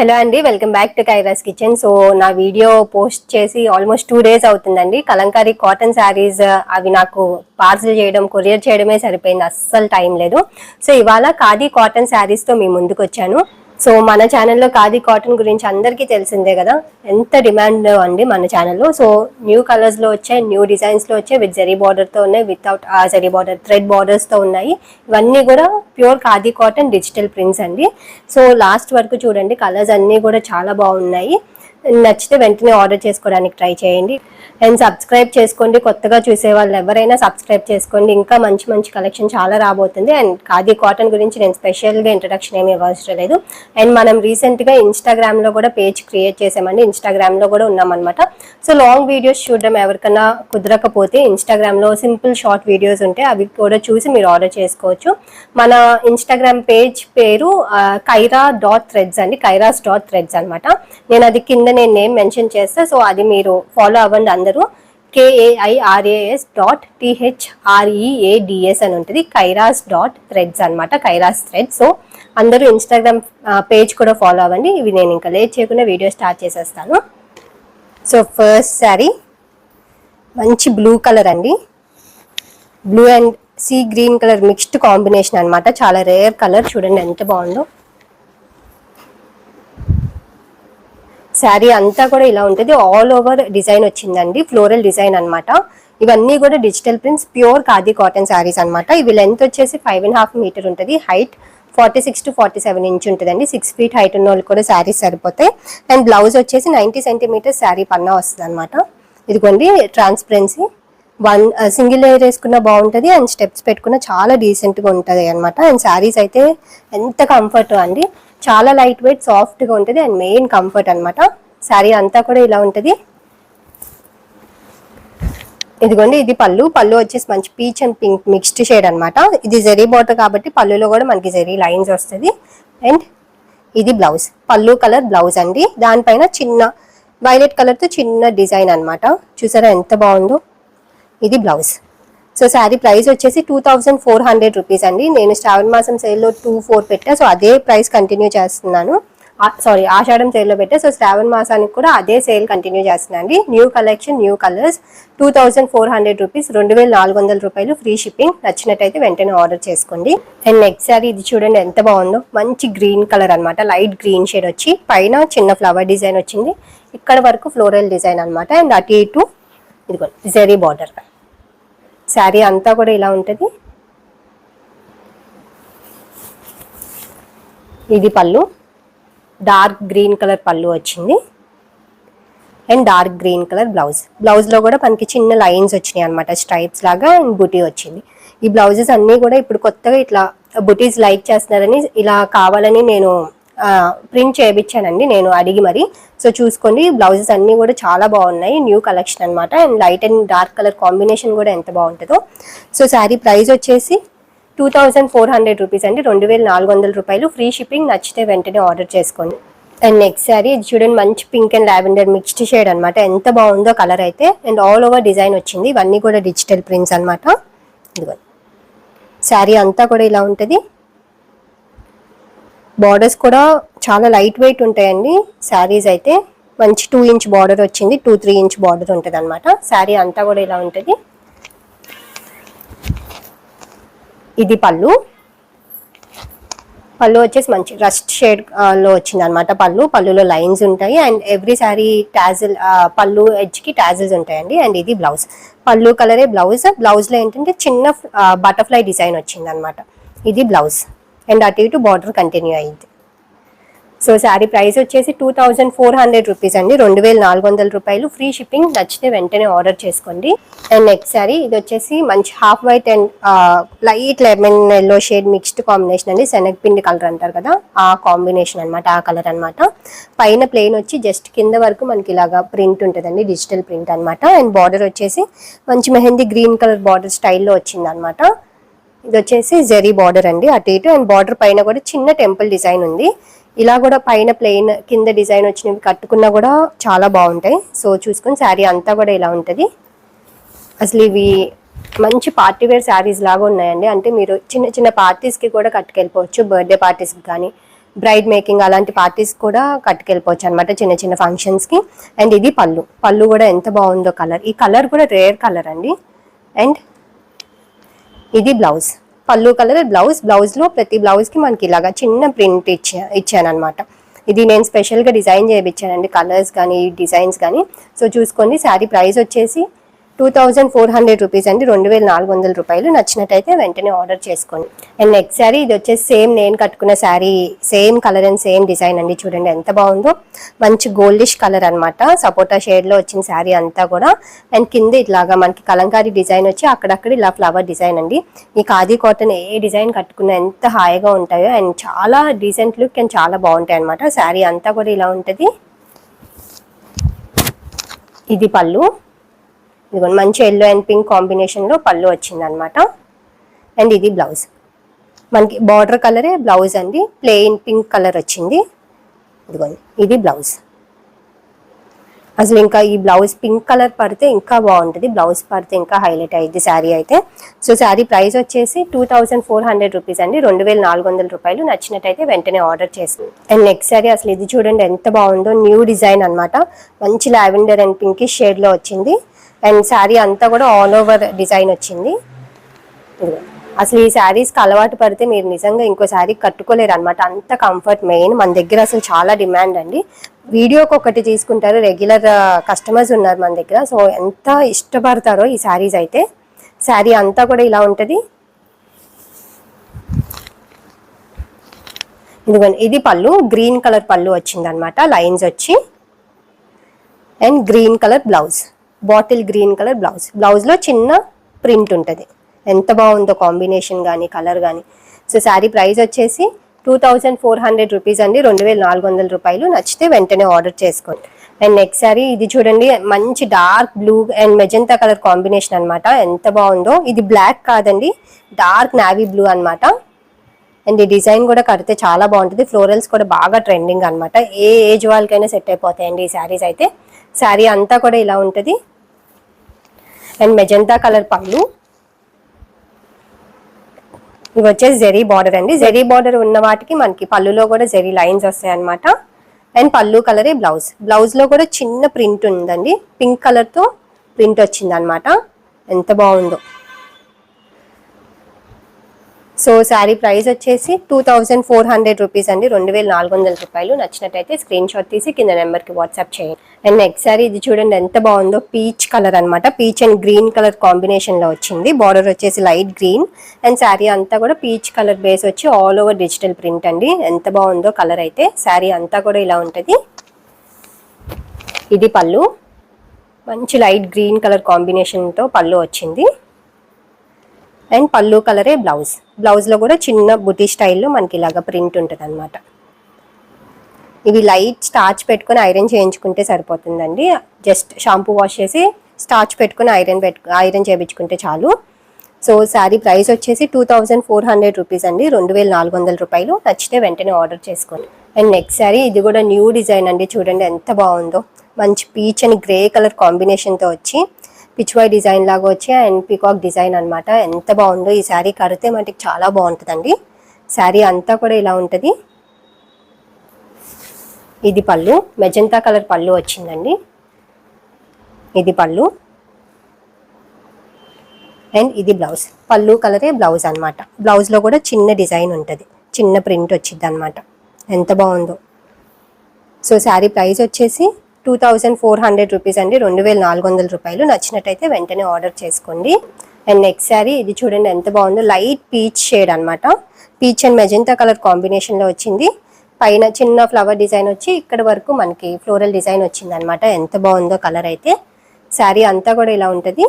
Hello అండి welcome back to Kaira's kitchen. So నా video post చేసి ఆల్మోస్ట్ టూ డేస్ అవుతుందండి. కలంకారీ కాటన్ శారీస్ అవి నాకు పార్సల్ చేయడం కొరియర్ చేయడమే సరిపోయింది. అస్సలు టైం లేదు. సో ఇవాళ ఖాదీ కాటన్ శారీస్తో మీ ముందుకు వచ్చాను. సో మన ఛానల్లో ఖాదీ కాటన్ గురించి అందరికీ తెలిసిందే కదా. ఎంత డిమాండ్ అండి మన ఛానల్లో సో న్యూ కలర్స్లో వచ్చాయి న్యూ డిజైన్స్లో వచ్చాయి విత్ జరీ బార్డర్తో ఉన్నాయి వితౌట్ ఆ జరీ బార్డర్ థ్రెడ్ బార్డర్స్తో ఉన్నాయి. ఇవన్నీ కూడా pure khadi cotton digital prints అండి. సో లాస్ట్ వరకు చూడండి కలర్స్ అన్నీ కూడా చాలా బాగున్నాయి. నచ్చితే వెంటనే ఆర్డర్ చేసుకోవడానికి ట్రై చేయండి. అండ్ సబ్స్క్రైబ్ చేసుకోండి. కొత్తగా చూసే వాళ్ళు ఎవరైనా సబ్స్క్రైబ్ చేసుకోండి. ఇంకా మంచి మంచి కలెక్షన్ చాలా రాబోతుంది. అండ్ ఖాదీ కాటన్ గురించి నేను స్పెషల్గా ఇంట్రడక్షన్ ఏమి ఇవ్వాల్సిన లేదు. అండ్ మనం రీసెంట్గా ఇన్స్టాగ్రామ్లో కూడా పేజ్ క్రియేట్ చేసామండి. ఇన్స్టాగ్రామ్లో కూడా ఉన్నామన్నమాట. సో లాంగ్ వీడియోస్ చూడడం ఎవరికైనా కుదరకపోతే ఇన్స్టాగ్రామ్లో సింపుల్ షార్ట్ వీడియోస్ ఉంటే అవి కూడా చూసి మీరు ఆర్డర్ చేసుకోవచ్చు. మన ఇన్స్టాగ్రామ్ పేజ్ పేరు కైరా డాట్ థ్రెడ్స్ అండి. కైరాస్ డాట్ థ్రెడ్స్ అనమాట నేను అది కింద నేను నేమ్ మెన్షన్ చేస్తా సో అది మీరు ఫాలో అవ్వండి అందరూ. కేఏఐఆర్ఏఎస్ డాట్ టిహెచ్ఆర్ఈఏడిఎస్ అని ఉంటుంది. కైరాస్ డాట్ థ్రెడ్స్ అనమాట కైరాస్ థ్రెడ్స్ సో అందరూ ఇన్స్టాగ్రామ్ పేజ్ కూడా ఫాలో అవ్వండి. ఇవి నేను ఇంకా లేట్ చేయకుండా వీడియో స్టార్ట్ చేసేస్తాను. సో ఫస్ట్ శారీ మంచి బ్లూ కలర్ అండి. Blue and sea green colour mixed combination అనమాట చాలా రేర్ కలర్ చూడండి ఎంత బాగుందో. శారీ అంతా కూడా ఇలా ఉంటుంది. ఆల్ ఓవర్ డిజైన్ వచ్చిందండి. ఫ్లోరల్ డిజైన్ అనమాట ఇవన్నీ కూడా digital prints pure khadi cotton saris అనమాట ఇవి లెంత్ వచ్చేసి ఫైవ్ అండ్ హాఫ్ మీటర్ ఉంటుంది. Height forty six to forty seven inch ఉంటుందండి. సిక్స్ ఫీట్ హైట్ ఉన్న వాళ్ళు కూడా శారీస్ సరిపోతాయి. అండ్ బ్లౌజ్ వచ్చేసి నైంటీ సెంటీమీటర్స్ శారీ పన్నా వస్తుంది అనమాట ఇదిగోండి transparency one single uh, layer వేసుకున్న బాగుంటుంది. అండ్ స్టెప్స్ పెట్టుకున్న చాలా డీసెంట్గా ఉంటుంది అనమాట అండ్ శారీస్ అయితే ఎంత కంఫర్ట్ అండి. చాలా లైట్ వెయిట్ సాఫ్ట్గా ఉంటుంది అండ్ మెయిన్ కంఫర్ట్ అనమాట శారీ అంతా కూడా ఇలా ఉంటుంది. ఇదిగోండి ఇది పళ్ళు. పళ్ళు వచ్చేసి మంచి peach and pink mixed shade అనమాట ఇది జెరీ బాటర్ కాబట్టి పళ్ళులో కూడా మనకి జెరీ లైన్స్ వస్తుంది. అండ్ ఇది బ్లౌజ్ పళ్ళు కలర్ బ్లౌజ్ అండి. దానిపైన చిన్న వైలెట్ కలర్తో చిన్న డిజైన్ అన్నమాట. చూసారా ఎంత బాగుందో? ఇది బ్లౌజ్ సో శారీ ప్రైస్ వచ్చేసి two thousand four hundred rupees అండి. నేను శ్రావణ మాసం సేల్లో టూ ఫోర్ పెట్టా. సో అదే ప్రైస్ కంటిన్యూ చేస్తున్నాను. సారీ ఆషాఢం సేల్లో పెట్టా. సో శ్రావణ మాసానికి కూడా అదే సేల్ కంటిన్యూ చేస్తున్నాను అండి. New collection new colours two thousand four hundred rupees రెండు వేల నాలుగు వందల రూపాయలు ఫ్రీ షిప్పింగ్ నచ్చినట్టయితే వెంటనే ఆర్డర్ చేసుకోండి. అండ్ నెక్స్ట్ శారీ ఇది చూడండి ఎంత బాగుందో. మంచి గ్రీన్ కలర్ అనమాట లైట్ గ్రీన్ షేడ్ వచ్చి పైన చిన్న ఫ్లవర్ డిజైన్ వచ్చింది. ఇక్కడ వరకు ఫ్లోరల్ డిజైన్ అనమాట అండ్ అటు ఇటు ఇదిగో జెరీ బార్డర్ శారీ అంతా కూడా ఇలా ఉంటుంది. ఇది పళ్ళు. డార్క్ గ్రీన్ కలర్ పళ్ళు వచ్చింది. And dark green colour blouse. బ్లౌజ్లో కూడా మనకి చిన్న లైన్స్ వచ్చినాయి అనమాట స్ట్రైప్స్ లాగా అండ్ బుటీ వచ్చింది. ఈ బ్లౌజెస్ అన్నీ కూడా ఇప్పుడు కొత్తగా ఇట్లా బుటీస్ లైక్ చేస్తున్నారని ఇలా కావాలని నేను ప్రింట్ చేయించానండి నేను అడిగి మరి. సో చూసుకోండి బ్లౌజెస్ అన్నీ కూడా చాలా బాగున్నాయి న్యూ కలెక్షన్ అనమాట and light and dark colour combination కూడా ఎంత బాగుంటుందో. సో శారీ ప్రైస్ వచ్చేసి two thousand four hundred rupees అండి రెండు వేల నాలుగు వందల రూపాయలు. ఫ్రీ షిప్పింగ్ నచ్చితే వెంటనే ఆర్డర్ చేసుకోండి. అండ్ నెక్స్ట్ శారీ ఇది చూడండి మంచి pink and lavender mixed shade అనమాట ఎంత బాగుందో కలర్ అయితే. అండ్ ఆల్ ఓవర్ డిజైన్ వచ్చింది ఇవన్నీ కూడా డిజిటల్ ప్రింట్స్ అనమాట ఇదిగో శారీ అంతా కూడా ఇలా ఉంటుంది. బార్డర్స్ కూడా చాలా లైట్ వెయిట్ ఉంటాయండి. శారీస్ అయితే మంచి టూ ఇంచ్ బార్డర్ వచ్చింది. టూ త్రీ ఇంచ్ బార్డర్ ఉంటుంది అనమాట శారీ అంతా కూడా ఇలా ఉంటుంది. ఇది పళ్ళు. పళ్ళు వచ్చేసి మంచి రస్ట్ షేడ్లో వచ్చింది అనమాట పళ్ళు. పళ్ళులో లైన్స్ ఉంటాయి. అండ్ ఎవ్రీ సారీ టాజిల్ పళ్ళు ఎడ్జ్కి టాజిల్స్ ఉంటాయండి. అండ్ ఇది బ్లౌజ్ పళ్ళు కలరే బ్లౌజ్ బ్లౌజ్లో ఏంటంటే చిన్న బటర్ఫ్లై డిజైన్ వచ్చింది అనమాట ఇది బ్లౌజ్ అండ్ అటు ఇటు బార్డర్ కంటిన్యూ అయింది. సో శారీ ప్రైస్ వచ్చేసి two thousand four hundred rupees అండి. రెండు వేల నాలుగు వందల రూపాయలు. ఫ్రీ షిప్పింగ్ నచ్చితే వెంటనే ఆర్డర్ చేసుకోండి. అండ్ నెక్స్ట్ శారీ ఇది వచ్చేసి మంచి half white and light lemon yellow shade mixed combination అండి. శనగపిండి కలర్ అంటారు కదా ఆ కాంబినేషన్ అనమాట ఆ కలర్ అనమాట పైన ప్లెయిన్ వచ్చి జస్ట్ కింద వరకు మనకి ఇలాగా ప్రింట్ ఉంటుందండి డిజిటల్ ప్రింట్ అనమాట అండ్ బార్డర్ వచ్చేసి మంచి మెహందీ గ్రీన్ కలర్ బార్డర్ స్టైల్లో వచ్చింది అనమాట ఇది వచ్చేసి జెరీ బార్డర్ అండి. అటు ఇటు అండ్ బార్డర్ పైన కూడా చిన్న టెంపుల్ డిజైన్ ఉంది. ఇలా కూడా పైన ప్లెయిన్ కింద డిజైన్ వచ్చినవి కట్టుకున్నా కూడా చాలా బాగుంటాయి. సో చూసుకొని శారీ అంతా కూడా ఇలా ఉంటుంది. అసలు ఇవి మంచి పార్టీ వేర్ శారీస్ లాగా ఉన్నాయండి. అంటే మీరు చిన్న చిన్న పార్టీస్కి కూడా కట్టుకెళ్ళిపోవచ్చు. బర్త్డే పార్టీస్కి కానీ బ్రైడ్ మేకింగ్ అలాంటి పార్టీస్ కూడా కట్టుకెళ్ళిపోవచ్చు అనమాట చిన్న చిన్న ఫంక్షన్స్కి అండ్ ఇది పళ్ళు. పళ్ళు కూడా ఎంత బాగుందో కలర్ ఈ కలర్ కూడా రేర్ కలర్ అండి. అండ్ ఇది బ్లౌజ్. Pallu colour blouse. బ్లౌజ్లో ప్రతి బ్లౌజ్కి మనకి ఇలాగా చిన్న ప్రింట్ ఇచ్చా ఇచ్చాను అనమాట ఇది నేను స్పెషల్గా డిజైన్ చేయించానండి కలర్స్ కానీ డిజైన్స్ కానీ. సో చూసుకోండి శారీ ప్రైస్ వచ్చేసి two thousand four hundred rupees అండి. రెండు వేల నాలుగు వందల రూపాయలు నచ్చినట్టయితే వెంటనే ఆర్డర్ చేసుకోండి. అండ్ నెక్స్ట్ శారీ ఇది వచ్చేసి సేమ్ నేను కట్టుకున్న sari same colour and same design అండి. చూడండి ఎంత బాగుందో. మంచి గోల్డిష్ కలర్ అనమాట సపోటా షేడ్లో వచ్చిన శారీ అంతా కూడా. అండ్ కింద ఇట్లాగా మనకి కలంకారీ డిజైన్ వచ్చి అక్కడక్కడ ఇలా ఫ్లవర్ డిజైన్ అండి. ఈ ఖాదీ కాటన్ ఏ డిజైన్ కట్టుకున్నా ఎంత హాయిగా ఉంటాయో అండ్ చాలా డీసెంట్ లుక్ అండ్ చాలా బాగుంటాయి అనమాట శారీ అంతా కూడా ఇలా ఉంటుంది. ఇది పళ్ళు. ఇదిగోండి మంచి ఎల్లో అండ్ పింక్ కాంబినేషన్లో పళ్ళు వచ్చింది అనమాట అండ్ ఇది బ్లౌజ్ మనకి బార్డర్ కలరే బ్లౌజ్ అండి. ప్లెయిన్ పింక్ కలర్ వచ్చింది. ఇదిగోండి ఇది బ్లౌజ్ అసలు ఇంకా ఈ బ్లౌజ్ పింక్ కలర్ పడితే ఇంకా బాగుంటుంది. బ్లౌజ్ పడితే ఇంకా హైలైట్ అయ్యింది శారీ అయితే. సో శారీ ప్రైస్ వచ్చేసి two thousand four hundred rupees అండి. రెండు వేల నాలుగు వందల రూపాయలు. నచ్చినట్టయితే వెంటనే ఆర్డర్ చేసింది అండ్ నెక్స్ట్ శారీ అసలు ఇది చూడండి ఎంత బాగుందో. న్యూ డిజైన్ అనమాట మంచి లావెండర్ అండ్ పింకిష్ షేడ్లో వచ్చింది. అండ్ శారీ అంతా కూడా ఆల్ ఓవర్ డిజైన్ వచ్చింది. అసలు ఈ శారీస్కి అలవాటు పడితే మీరు నిజంగా ఇంకో శారీ కట్టుకోలేరు అనమాట అంత కంఫర్ట్ మెయిన్ మన దగ్గర అసలు చాలా డిమాండ్ అండి. వీడియోకి ఒకటి తీసుకుంటారు. రెగ్యులర్ కస్టమర్స్ ఉన్నారు మన దగ్గర. సో ఎంత ఇష్టపడతారో ఈ శారీస్ అయితే. శారీ అంతా కూడా ఇలా ఉంటుంది. ఇదిగోండి ఇది పళ్ళు. గ్రీన్ కలర్ పళ్ళు వచ్చిందనమాట లైన్స్ వచ్చి. And green colour blouse bottle green colour blouse. బ్లౌజ్లో చిన్న ప్రింట్ ఉంటుంది. ఎంత బాగుందో కాంబినేషన్ కానీ కలర్ కానీ సో శారీ ప్రైస్ వచ్చేసి two thousand four hundred rupees అండి. రెండు వేల నాలుగు వందల రూపాయలు. నచ్చితే వెంటనే ఆర్డర్ చేసుకోండి. అండ్ నెక్స్ట్ శారీ ఇది చూడండి మంచి dark blue and magenta colour combination అనమాట ఎంత బాగుందో. ఇది బ్లాక్ కాదండి డార్క్ నావీ బ్లూ అన్నమాట. అండ్ ఈ డిజైన్ కూడా కడితే చాలా బాగుంటుంది. ఫ్లోరల్స్ కూడా బాగా ట్రెండింగ్ అనమాట ఏ ఏజ్ వాళ్ళకైనా సెట్ అయిపోతాయండి ఈ శారీస్ అయితే. శారీ అంతా కూడా ఇలా ఉంటుంది. అండ్ మెజంతా కలర్ పళ్ళు. ఇవి వచ్చేసి జెరీ బార్డర్ అండి. జెరీ బార్డర్ ఉన్న వాటికి మనకి పళ్ళులో కూడా జెరీ లైన్స్ వస్తాయి అనమాట అండ్ పళ్ళు కలరే బ్లౌజ్. బ్లౌజ్లో కూడా చిన్న ప్రింట్ ఉందండి. పింక్ కలర్తో ప్రింట్ వచ్చింది అనమాట ఎంత బాగుందో. సో శారీ ప్రైస్ వచ్చేసి two thousand four hundred rupees అండి. రెండు వేల నాలుగు వందల రూపాయలు. నచ్చినట్టయితే స్క్రీన్ షాట్ తీసి కింద నెంబర్కి వాట్సాప్ చేయండి. అండ్ నెక్స్ట్ శారీ ఇది చూడండి ఎంత బాగుందో. పీచ్ కలర్ అనమాట పీచ్ అండ్ గ్రీన్ కలర్ కాంబినేషన్లో వచ్చింది. బార్డర్ వచ్చేసి లైట్ గ్రీన్ అండ్ శారీ అంతా కూడా పీచ్ కలర్ బేస్ వచ్చి ఆల్ ఓవర్ డిజిటల్ ప్రింట్ అండి. ఎంత బాగుందో కలర్ అయితే. శారీ అంతా కూడా ఇలా ఉంటుంది. ఇది పళ్ళు. మంచి లైట్ గ్రీన్ కలర్ కాంబినేషన్తో పళ్ళు వచ్చింది. అండ్ పళ్ళు కలరే బ్లౌజ్ బ్లౌజ్లో కూడా చిన్న బుటీ స్టైల్లో మనకి ఇలాగ ప్రింట్ ఉంటుంది అనమాట ఇవి లైట్ స్టార్చ్ పెట్టుకుని ఐరన్ చేయించుకుంటే సరిపోతుందండి. జస్ట్ షాంపూ వాష్ చేసి స్టార్చ్ పెట్టుకుని ఐరన్ పెట్టు ఐరన్ చేయించుకుంటే చాలు. సో శారీ ప్రైస్ వచ్చేసి two thousand four hundred rupees అండి. రెండు వేల నాలుగు వందల రూపాయలు. నచ్చితే వెంటనే ఆర్డర్ చేసుకోండి. అండ్ నెక్స్ట్ శారీ ఇది కూడా న్యూ డిజైన్ అండి. చూడండి ఎంత బాగుందో. మంచి పీచ్ అని గ్రే కలర్ కాంబినేషన్తో వచ్చి పిచ్వాయ్ డిజైన్ లాగా వచ్చి అండ్ పీకాక్ డిజైన్ అనమాట ఎంత బాగుందో ఈ శారీ కడితే మనకి చాలా బాగుంటుందండి. శారీ అంతా కూడా ఇలా ఉంటుంది. ఇది పళ్ళు. మెజంతా కలర్ పళ్ళు వచ్చిందండి. ఇది పళ్ళు. అండ్ ఇది బ్లౌజ్. పళ్ళు కలరే బ్లౌజ్ అనమాట బ్లౌజ్లో కూడా చిన్న డిజైన్ ఉంటుంది. చిన్న ప్రింట్ వచ్చింది అనమాట ఎంత బాగుందో. సో శారీ ప్రైస్ వచ్చేసి two thousand four hundred rupees అండి. రెండు వేల నాలుగు వందల రూపాయలు నచ్చినట్టయితే వెంటనే ఆర్డర్ చేసుకోండి. అండ్ నెక్స్ట్ శారీ ఇది చూడండి ఎంత బాగుందో. లైట్ పీచ్ షేడ్ అనమాట పీచ్ అండ్ మెజంతా కలర్ కాంబినేషన్లో వచ్చింది. పైన చిన్న ఫ్లవర్ డిజైన్ వచ్చి ఇక్కడ వరకు మనకి ఫ్లోరల్ డిజైన్ వచ్చింది అనమాట ఎంత బాగుందో కలర్ అయితే. శారీ అంతా కూడా ఇలా ఉంటుంది.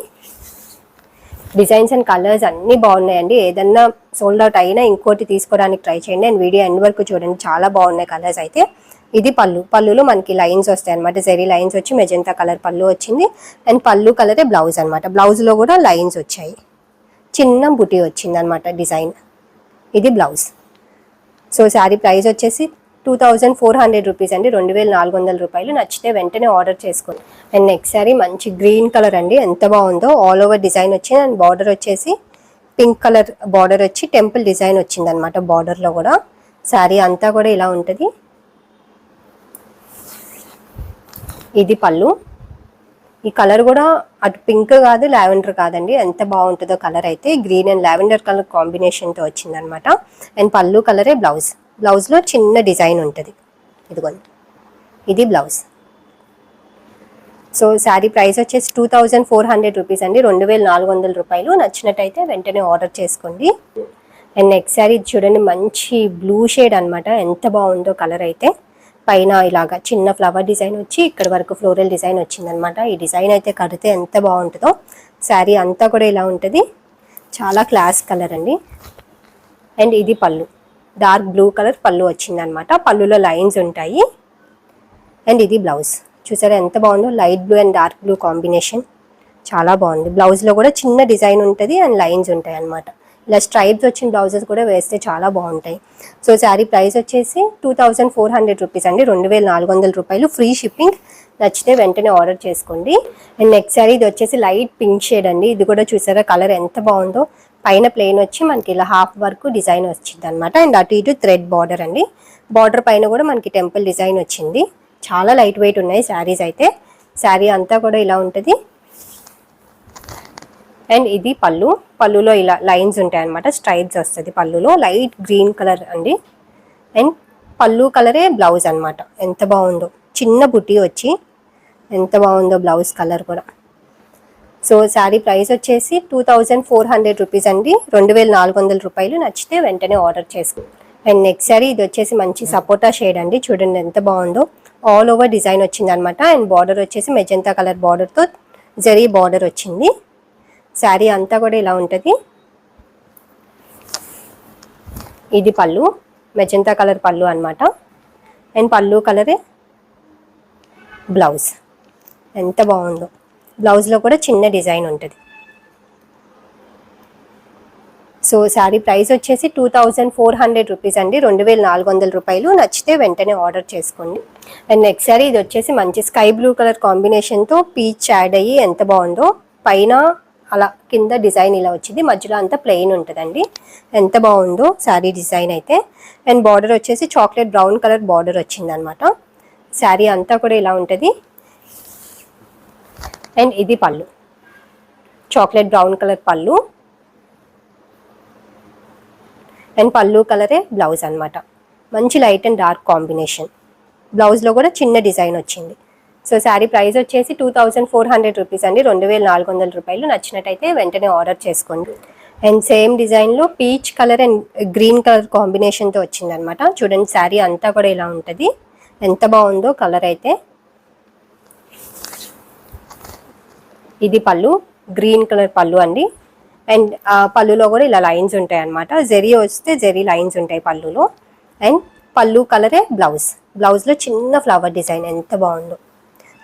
డిజైన్స్ అండ్ కలర్స్ అన్నీ బాగున్నాయండి. ఏదన్నా సోల్డ్ అవుట్ అయినా ఇంకోటి తీసుకోవడానికి ట్రై చేయండి. అండ్ వీడియో ఎండ్ వరకు చూడండి. చాలా బాగున్నాయి కలర్స్ అయితే. ఇది పళ్ళు. పళ్ళులో మనకి లైన్స్ వస్తాయి అనమాట జెరీ లైన్స్ వచ్చి మెజంతా కలర్ పళ్ళు వచ్చింది. అండ్ పళ్ళు కలరే బ్లౌజ్ అనమాట బ్లౌజ్లో కూడా లైన్స్ వచ్చాయి. చిన్న బుటీ వచ్చింది అనమాట డిజైన్. ఇది బ్లౌజ్. సో శారీ ప్రైస్ వచ్చేసి two thousand four hundred rupees అండి. రెండు వేల నాలుగు వందల రూపాయలు నచ్చితే వెంటనే ఆర్డర్ చేసుకోండి. అండ్ నెక్స్ట్ సారీ మంచి గ్రీన్ కలర్ అండి. ఎంత బాగుందో ఆల్ ఓవర్ డిజైన్ వచ్చింది అండ్ బార్డర్ వచ్చేసి పింక్ కలర్ బార్డర్ వచ్చి టెంపుల్ డిజైన్ వచ్చింది అనమాట బార్డర్లో కూడా. శారీ అంతా కూడా ఇలా ఉంటుంది. ఇది పళ్ళు. ఈ కలర్ కూడా అటు పింక్ కాదు లావెండర్ కాదండి. ఎంత బాగుంటుందో కలర్ అయితే గ్రీన్ అండ్ లావెండర్ కలర్ కాంబినేషన్తో వచ్చిందనమాట అండ్ పళ్ళు కలరే బ్లౌజ్. బ్లౌజ్లో చిన్న డిజైన్ ఉంటుంది. ఇదిగోండి. ఇది బ్లౌజ్. సో శారీ ప్రైస్ వచ్చేసి two thousand four hundred rupees అండి. రెండు వేల నాలుగు వందల రూపాయలు. నచ్చినట్టయితే వెంటనే ఆర్డర్ చేసుకోండి. అండ్ నెక్స్ట్ శారీ చూడండి మంచి బ్లూ షేడ్ అన్నమాట. ఎంత బాగుందో కలర్ అయితే. పైన ఇలాగా చిన్న ఫ్లవర్ డిజైన్ వచ్చి ఇక్కడ వరకు ఫ్లోరల్ డిజైన్ వచ్చిందనమాట ఈ డిజైన్ అయితే కడితే ఎంత బాగుంటుందో. శారీ అంతా కూడా ఇలా ఉంటుంది. చాలా క్లాస్ కలర్ అండి. అండ్ ఇది పళ్ళు. డార్క్ బ్లూ కలర్ పళ్ళు వచ్చిందనమాట. పళ్ళులో లైన్స్ ఉంటాయి. అండ్ ఇది బ్లౌజ్. చూసారా ఎంత బాగుందో? Light blue and dark blue combination. చాలా బాగుంది. బ్లౌజ్లో కూడా చిన్న డిజైన్ ఉంటుంది అండ్ లైన్స్ ఉంటాయి అన్నమాట ఇలా స్ట్రైప్స్ వచ్చిన బ్లౌజెస్ కూడా వేస్తే చాలా బాగుంటాయి. సో శారీ ప్రైస్ వచ్చేసి two thousand four hundred rupees అండి. రెండు వేల నాలుగు వందల రూపాయలు. Free shipping. నచ్చితే వెంటనే ఆర్డర్ చేసుకోండి. అండ్ నెక్స్ట్ శారీ ఇది వచ్చేసి లైట్ పింక్ షేడ్ అండి. ఇది కూడా చూసారా? కలర్ ఎంత బాగుందో? పైన ప్లెయిన్ వచ్చి మనకి ఇలా హాఫ్ వరకు డిజైన్ వచ్చింది అనమాట అండ్ అటు ఇటు థ్రెడ్ బార్డర్ అండి. బార్డర్ పైన కూడా మనకి టెంపుల్ డిజైన్ వచ్చింది. చాలా లైట్ వెయిట్ ఉన్నాయి శారీస్ అయితే. శారీ అంతా కూడా ఇలా ఉంటుంది. అండ్ ఇది పళ్ళు. పళ్ళులో ఇలా లైన్స్ ఉంటాయి అనమాట స్ట్రైప్స్ వస్తుంది పళ్ళులో. లైట్ గ్రీన్ కలర్ అండి. అండ్ పళ్ళు కలరే బ్లౌజ్ అన్నమాట. ఎంత బాగుందో. చిన్న బుట్టి వచ్చి ఎంత బాగుందో బ్లౌజ్ కలర్ కూడా. సో శారీ ప్రైస్ వచ్చేసి two thousand four hundred rupees అండి. రెండు వేల నాలుగు వందల రూపాయలు నచ్చితే వెంటనే ఆర్డర్ చేసుకో. అండ్ నెక్స్ట్ శారీ ఇది వచ్చేసి మంచి సపోటా షేడ్ అండి. చూడండి ఎంత బాగుందో. ఆల్ ఓవర్ డిజైన్ వచ్చింది అనమాట అండ్ బార్డర్ వచ్చేసి మెజంతా కలర్ బార్డర్తో జరీ బార్డర్ వచ్చింది. శారీ అంతా కూడా ఇలా ఉంటుంది. ఇది పళ్ళు. మెజంతా కలర్ పళ్ళు అన్నమాట. అండ్ పళ్ళు కలరే బ్లౌజ్. ఎంత బాగుందో. బ్లౌజ్లో కూడా చిన్న డిజైన్ ఉంటుంది. సో శారీ ప్రైస్ వచ్చేసి two thousand four hundred rupees అండి. రెండు వేల నాలుగు వందల రూపాయలు. నచ్చితే వెంటనే ఆర్డర్ చేసుకోండి. అండ్ నెక్స్ట్ శారీ ఇది వచ్చేసి మంచి స్కై బ్లూ కలర్ కాంబినేషన్తో పీచ్ యాడ్ అయ్యి ఎంత బాగుందో. పైన అలా కింద డిజైన్ ఇలా వచ్చింది. మధ్యలో అంతా ప్లెయిన్ ఉంటుందండి. ఎంత బాగుందో శారీ డిజైన్ అయితే. అండ్ బార్డర్ వచ్చేసి చాక్లెట్ బ్రౌన్ కలర్ బార్డర్ వచ్చింది అనమాట శారీ అంతా కూడా ఇలా ఉంటుంది. అండ్ ఇది pallu. Chocolate brown colour pallu. And pallu కలరే బ్లౌజ్ అనమాట మంచి లైట్ అండ్ డార్క్ కాంబినేషన్. బ్లౌజ్లో కూడా చిన్న డిజైన్ వచ్చింది. సో శారీ ప్రైస్ వచ్చేసి two thousand four hundred rupees అండి. రెండు వేల నాలుగు వందల రూపాయలు. నచ్చినట్టయితే వెంటనే ఆర్డర్ చేసుకోండి. అండ్ సేమ్ డిజైన్లో peach colour and green colour కాంబినేషన్తో వచ్చిందనమాట చూడండి శారీ అంతా కూడా ఇలా ఉంటుంది. ఎంత బాగుందో కలర్ అయితే. ఇది పళ్ళు గ్రీన్ కలర్ పళ్ళు అండి. అండ్ ఆ పళ్ళులో కూడా ఇలా లైన్స్ ఉంటాయి అనమాట జెరీ వస్తే జెరీ లైన్స్ ఉంటాయి పళ్ళులో. అండ్ పళ్ళు కలరే బ్లౌజ్. బ్లౌజ్లో చిన్న ఫ్లవర్ డిజైన్ ఎంత బాగుందో.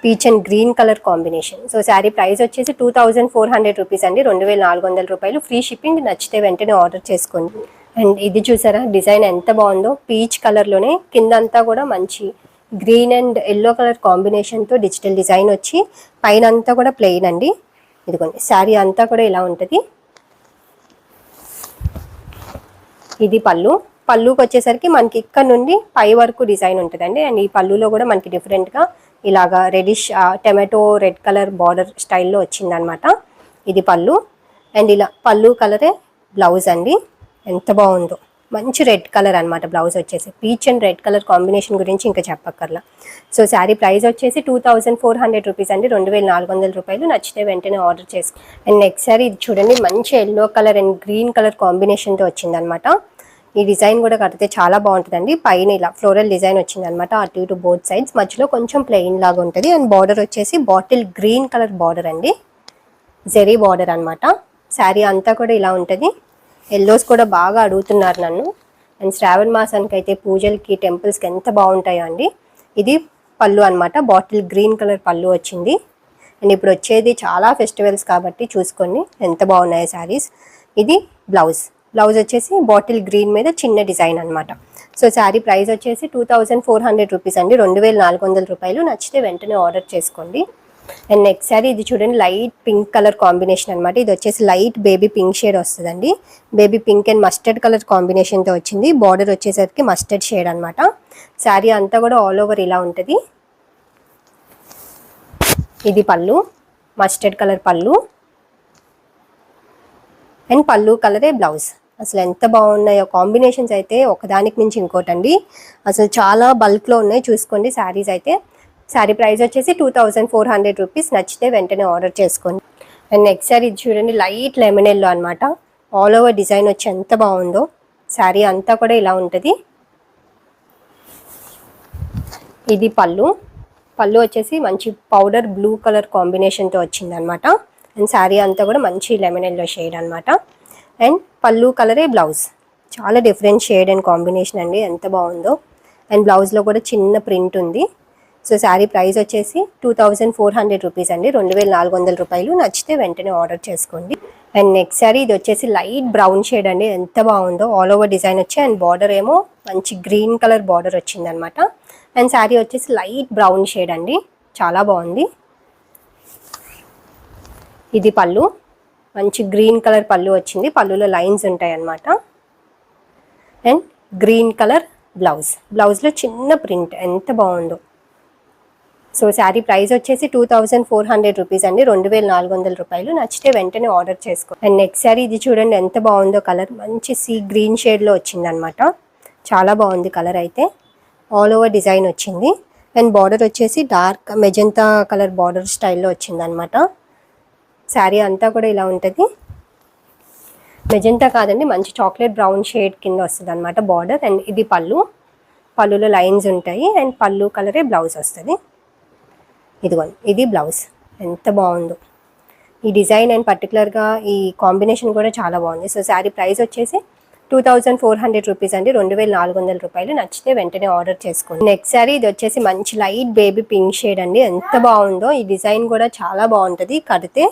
Peach and green colour combination. So sari price వచ్చేసి two thousand four hundred rupees అండి. రెండు వేల నాలుగు వందల రూపాయలు. ఫ్రీ షిప్పింగ్ నచ్చితే వెంటనే ఆర్డర్ చేసుకోండి. అండ్ ఇది చూసారా? డిజైన్ ఎంత బాగుందో. పీచ్ కలర్లోనే కిందంతా కూడా మంచి గ్రీన్ అండ్ ఎల్లో కలర్ కాంబినేషన్తో డిజిటల్ డిజైన్ వచ్చి పైన అంతా కూడా ప్లెయిన్ అండి. ఇదిగోండి శారీ అంతా కూడా ఇలా ఉంటుంది. ఇది పళ్ళు. పళ్ళుకి వచ్చేసరికి మనకి ఇక్కడ నుండి పై వరకు డిజైన్ ఉంటుందండి. అండ్ ఈ పళ్ళులో కూడా మనకి డిఫరెంట్గా ఇలాగా reddish tomato red colour border స్టైల్లో వచ్చిందనమాట. ఇది పళ్ళు. అండ్ ఇలా పళ్ళు కలరే బ్లౌజ్ అండి. ఎంత బాగుందో. మంచి రెడ్ కలర్ అన్నమాట బ్లౌజ్ వచ్చేసి. Peach and red colour combination గురించి ఇంకా చెప్పక్కర్లా. సో శారీ ప్రైస్ వచ్చేసి two thousand four hundred rupees అండి. రెండు వేల నాలుగు వందల రూపాయలు. నచ్చితే వెంటనే ఆర్డర్ చేసుకో. అండ్ నెక్స్ట్ శారీ ఇది చూడండి మంచి yellow colour and green colour కాంబినేషన్తో వచ్చిందనమాట ఈ డిజైన్ కూడా కడితే చాలా బాగుంటుందండి. పైన ఇలా ఫ్లోరల్ డిజైన్ వచ్చిందనమాట అటు ఇటు బోత్ సైడ్స్ మధ్యలో కొంచెం ప్లెయిన్ లాగా ఉంటుంది. అండ్ బార్డర్ వచ్చేసి బాటిల్ గ్రీన్ కలర్ బార్డర్ అండి. జెరీ బార్డర్ అనమాట శారీ అంతా కూడా ఇలా ఉంటుంది. ఎల్లోస్ కూడా బాగా అడుగుతున్నారు నన్ను. అండ్ శ్రావణ మాసానికి అయితే పూజలకి టెంపుల్స్కి ఎంత బాగుంటాయో అండి. ఇది పళ్ళు అన్నమాట. బాటిల్ గ్రీన్ కలర్ పళ్ళు వచ్చింది. అండ్ ఇప్పుడు వచ్చేది చాలా ఫెస్టివల్స్ కాబట్టి చూసుకోండి ఎంత బాగున్నాయి శారీస్ ఇది బ్లౌజ్ బ్లౌజ్ వచ్చేసి బాటిల్ గ్రీన్ మీద చిన్న డిజైన్ అన్నమాట. సో శారీ ప్రైస్ వచ్చేసి two thousand four hundred rupees అండి. రెండు వేల నాలుగు వందల రూపాయలు. నచ్చితే వెంటనే ఆర్డర్ చేసుకోండి. అండ్ నెక్స్ట్ సారీ ఇది చూడండి లైట్ పింక్ కలర్ కాంబినేషన్ అనమాట ఇది వచ్చేసి లైట్ బేబీ పింక్ షేడ్ వస్తుందండి. Baby pink and mustard colour కాంబినేషన్తో వచ్చింది. బార్డర్ వచ్చేసరికి మస్టర్డ్ షేడ్ అనమాట శారీ అంతా కూడా ఆల్ ఓవర్ ఇలా ఉంటుంది. ఇది పళ్ళు మస్టర్డ్ కలర్ పళ్ళు. అండ్ పళ్ళు కలరే బ్లౌజ్ అసలు ఎంత బాగున్నాయో కాంబినేషన్స్ అయితే ఒకదానికి మించి ఇంకోటండి. అసలు చాలా బల్క్లో ఉన్నాయి. చూసుకోండి శారీస్ అయితే. శారీ ప్రైస్ వచ్చేసి two thousand four hundred rupees. నచ్చితే వెంటనే ఆర్డర్ చేసుకోండి. అండ్ నెక్స్ట్ శారీ ఇది చూడండి లైట్ లెమన్ ఎల్లో అనమాట ఆల్ ఓవర్ డిజైన్ వచ్చి ఎంత బాగుందో. శారీ అంతా కూడా ఇలా ఉంటుంది. ఇది పళ్ళు. పళ్ళు వచ్చేసి మంచి పౌడర్ బ్లూ కలర్ కాంబినేషన్తో వచ్చింది అనమాట అండ్ శారీ అంతా కూడా మంచి లెమన్ ఎల్లో షేడ్ అనమాట అండ్ పళ్ళు కలరే బ్లౌజ్ చాలా డిఫరెంట్ షేడ్ అండ్ కాంబినేషన్ అండి. ఎంత బాగుందో. అండ్ బ్లౌజ్లో కూడా చిన్న ప్రింట్ ఉంది. సో శారీ ప్రైస్ వచ్చేసి two thousand four hundred rupees అండి. రెండు వేల నాలుగు వందల రూపాయలు. నచ్చితే వెంటనే ఆర్డర్ చేసుకోండి. అండ్ నెక్స్ట్ శారీ ఇది వచ్చేసి లైట్ బ్రౌన్ షేడ్ అండి. ఎంత బాగుందో. ఆల్ ఓవర్ డిజైన్ వచ్చి అండ్ బార్డర్ ఏమో మంచి గ్రీన్ కలర్ బార్డర్ వచ్చింది అనమాట అండ్ శారీ వచ్చేసి లైట్ బ్రౌన్ షేడ్ అండి. చాలా బాగుంది. ఇది పళ్ళు. మంచి గ్రీన్ కలర్ పళ్ళు వచ్చింది. పళ్ళులో లైన్స్ ఉంటాయి అన్నమాట అండ్ గ్రీన్ కలర్ బ్లౌజ్. బ్లౌజ్లో చిన్న ప్రింట్. ఎంత బాగుందో. సో శారీ ప్రైస్ వచ్చేసి two thousand four hundred rupees అండి. రెండు వేల నాలుగు వందల రూపాయలు. నచ్చితే వెంటనే ఆర్డర్ చేసుకో. అండ్ నెక్స్ట్ శారీ ఇది చూడండి ఎంత బాగుందో కలర్. మంచి సీ గ్రీన్ షేడ్లో వచ్చింది అనమాట చాలా బాగుంది కలర్ అయితే. ఆల్ ఓవర్ డిజైన్ వచ్చింది. అండ్ బార్డర్ వచ్చేసి డార్క్ మెజంతా కలర్ బార్డర్ స్టైల్లో వచ్చింది అనమాట శారీ అంతా కూడా ఇలా ఉంటుంది. మెజంతా కాదండి మంచి చాక్లెట్ బ్రౌన్ షేడ్ కింద వస్తుంది అనమాట బార్డర్ అండ్ ఇది పళ్ళు. పళ్ళులో లైన్స్ ఉంటాయి. అండ్ పళ్ళు కలరే బ్లౌజ్ వస్తుంది. ఇదిగోండి ఇది బ్లౌజ్. ఎంత బాగుందో. ఈ డిజైన్ అండ్ పర్టికులర్గా ఈ కాంబినేషన్ కూడా చాలా బాగుంది. సో శారీ ప్రైస్ వచ్చేసి two thousand four hundred rupees అండి. రెండు వేల నాలుగు వందల రూపాయలు. నచ్చితే వెంటనే ఆర్డర్ చేసుకోండి. నెక్స్ట్ శారీ ఇది వచ్చేసి మంచి లైట్ బేబీ పింక్ షేడ్ అండి. ఎంత బాగుందో. ఈ డిజైన్ కూడా చాలా బాగుంటుంది. కడితే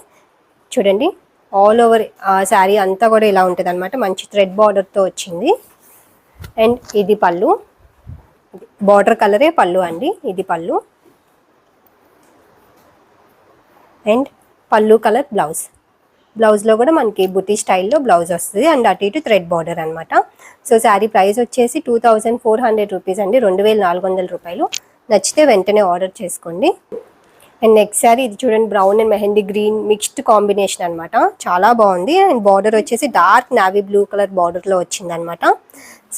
చూడండి ఆల్ ఓవర్ శారీ అంతా కూడా ఇలా ఉంటుంది అనమాట మంచి థ్రెడ్ బార్డర్తో వచ్చింది. అండ్ ఇది పళ్ళు. బార్డర్ కలరే పళ్ళు అండి. ఇది పళ్ళు. అండ్ పళ్ళు కలర్ బ్లౌజ్. బ్లౌజ్లో కూడా మనకి బుటీ స్టైల్లో బ్లౌజ్ వస్తుంది అండ్ అటు ఇటు థ్రెడ్ బార్డర్ అనమాట సో శారీ ప్రైస్ వచ్చేసి two thousand four hundred rupees అండి. రెండు వేల నాలుగు వందల రూపాయలు. నచ్చితే వెంటనే ఆర్డర్ చేసుకోండి. అండ్ నెక్స్ట్ శారీ ఇది చూడండి brown and mehndi green mixed combination అనమాట చాలా బాగుంది. అండ్ బార్డర్ వచ్చేసి డార్క్ నావీ బ్లూ కలర్ బార్డర్లో వచ్చింది అనమాట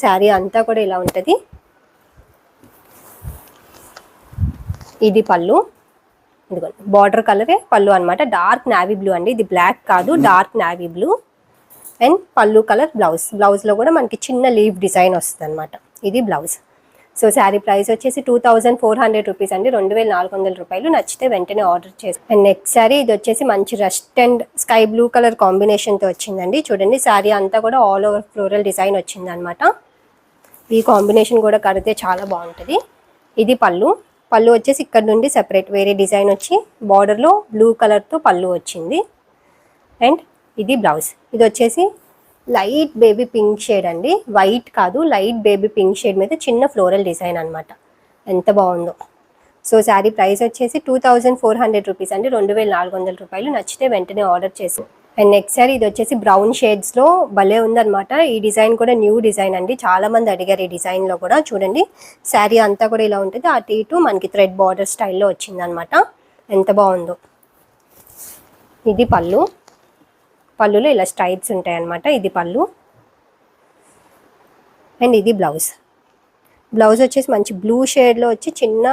శారీ అంతా కూడా ఇలా ఉంటుంది. ఇది పళ్ళు. ఇదిగోండి బార్డర్ కలరే పళ్ళు అనమాట డార్క్ నావీ బ్లూ అండి. ఇది బ్లాక్ కాదు డార్క్ నావీ బ్లూ అండ్ పళ్ళు కలర్ బ్లౌజ్ బ్లౌజ్లో కూడా మనకి చిన్న లీవ్ డిజైన్ వస్తుంది అనమాట ఇది బ్లౌజ్ సో శారీ ప్రైస్ వచ్చేసి two thousand four hundred rupees అండి. రెండు వేల నాలుగు వందల రూపాయలు. నచ్చితే వెంటనే ఆర్డర్ చేసి అండ్ నెక్స్ట్ శారీ ఇది వచ్చేసి మంచి rust and sky blue colour కాంబినేషన్తో వచ్చిందండి. చూడండి శారీ అంతా కూడా ఆల్ ఓవర్ ఫ్లోరల్ డిజైన్ వచ్చింది అనమాట ఈ కాంబినేషన్ కూడా కడితే చాలా బాగుంటుంది. ఇది పళ్ళు. పళ్ళు వచ్చేసి ఇక్కడ నుండి సెపరేట్ వేరే డిజైన్ వచ్చి బార్డర్లో బ్లూ కలర్తో పళ్ళు వచ్చింది. అండ్ ఇది బ్లౌజ్ ఇది వచ్చేసి లైట్ బేబీ పింక్ షేడ్ అండి. వైట్ కాదు లైట్ బేబీ పింక్ షేడ్ మీద చిన్న ఫ్లోరల్ డిజైన్ అనమాట ఎంత బాగుందో. సో శారీ ప్రైస్ వచ్చేసి two thousand four hundred rupees అండి. రెండు వేల నాలుగు వందల రూపాయలు నచ్చితే వెంటనే ఆర్డర్ చేసి అండ్ నెక్స్ట్ సారీ ఇది వచ్చేసి బ్రౌన్ షేడ్స్లో భలే ఉందనమాట ఈ డిజైన్ కూడా న్యూ డిజైన్ అండి. చాలా మంది అడిగారు ఈ డిజైన్లో కూడా. చూడండి శారీ అంతా కూడా ఇలా ఉంటుంది? అటు ఇటు మనకి థ్రెడ్ బార్డర్ స్టైల్లో వచ్చిందనమాట ఎంత బాగుందో. ఇది పళ్ళు. పళ్ళులో ఇలా స్ట్రైప్స్ ఉంటాయి అన్నమాట ఇది పళ్ళు. అండ్ ఇది బ్లౌజ్ బ్లౌజ్ వచ్చేసి మంచి బ్లూ షేడ్లో వచ్చి చిన్న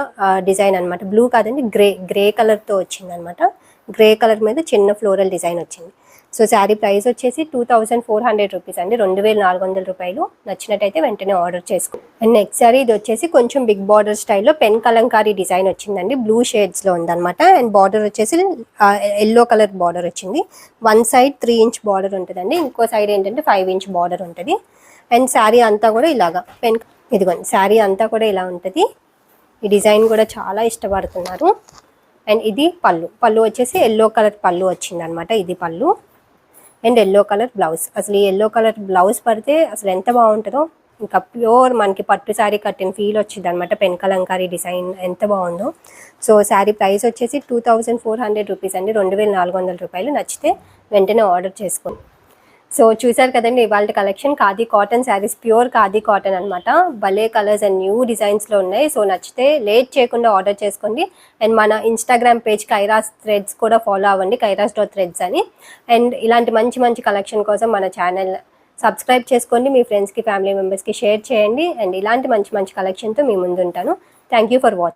డిజైన్ అనమాట బ్లూ కాదండి గ్రే గ్రే కలర్తో వచ్చింది అనమాట గ్రే కలర్ మీద చిన్న ఫ్లోరల్ డిజైన్ వచ్చింది. సో శారీ ప్రైస్ వచ్చేసి two thousand four hundred rupees అండి. రెండు వేల నాలుగు వందల రూపాయలు. నచ్చినట్టయితే వెంటనే ఆర్డర్ చేసుకో. అండ్ నెక్స్ట్ శారీ ఇది వచ్చేసి కొంచెం బిగ్ బార్డర్ స్టైల్లో పెన్ కలంకారీ డిజైన్ వచ్చిందండి. బ్లూ షేడ్స్లో ఉందన్నమాట. అండ్ బార్డర్ వచ్చేసి ఎల్లో కలర్ బార్డర్ వచ్చింది. One side three inch border ఉంటుందండి. ఇంకో సైడ్ ఏంటంటే ఫైవ్ ఇంచ్ బార్డర్ ఉంటుంది. అండ్ శారీ అంతా కూడా ఇలాగా పెన్ ఇదిగోండి శారీ అంతా కూడా ఇలా ఉంటుంది. ఈ డిజైన్ కూడా చాలా ఇష్టపడుతున్నారు. అండ్ ఇది పళ్ళు. పళ్ళు వచ్చేసి ఎల్లో కలర్ పళ్ళు వచ్చిందనమాట ఇది పళ్ళు. And yellow colour blouse. అసలు ఈ ఎల్లో కలర్ బ్లౌజ్ పడితే అసలు ఎంత బాగుంటుందో. ఇంకా ప్యూర్ మనకి పట్టు శారీ కట్టిన ఫీల్ వచ్చింది అనమాట పెన్కలంకారీ డిజైన్ ఎంత బాగుందో. సో శారీ ప్రైస్ వచ్చేసి two thousand four hundred rupees అండి. రెండు వేల నాలుగు వందల రూపాయలు నచ్చితే వెంటనే ఆర్డర్ చేసుకోండి. సో చూసారు కదండి ఇవాళ collection khadi cotton saris pure khadi cotton అనమాట భలే కలర్స్ అండ్ న్యూ డిజైన్స్లో ఉన్నాయి. సో నచ్చితే లేట్ చేయకుండా ఆర్డర్ చేసుకోండి. అండ్ మన ఇన్స్టాగ్రామ్ పేజ్ కైరాస్ థ్రెడ్స్ కూడా ఫాలో అవ్వండి. కైరాస్ డాట్ థ్రెడ్స్ అని. అండ్ ఇలాంటి మంచి మంచి కలెక్షన్ కోసం మన ఛానల్ సబ్స్క్రైబ్ చేసుకోండి. మీ ఫ్రెండ్స్కి ఫ్యామిలీ మెంబర్స్కి షేర్ చేయండి. అండ్ ఇలాంటి మంచి మంచి కలెక్షన్తో మీ ముందు ఉంటాను థ్యాంక్ యూ ఫర్ వాచింగ్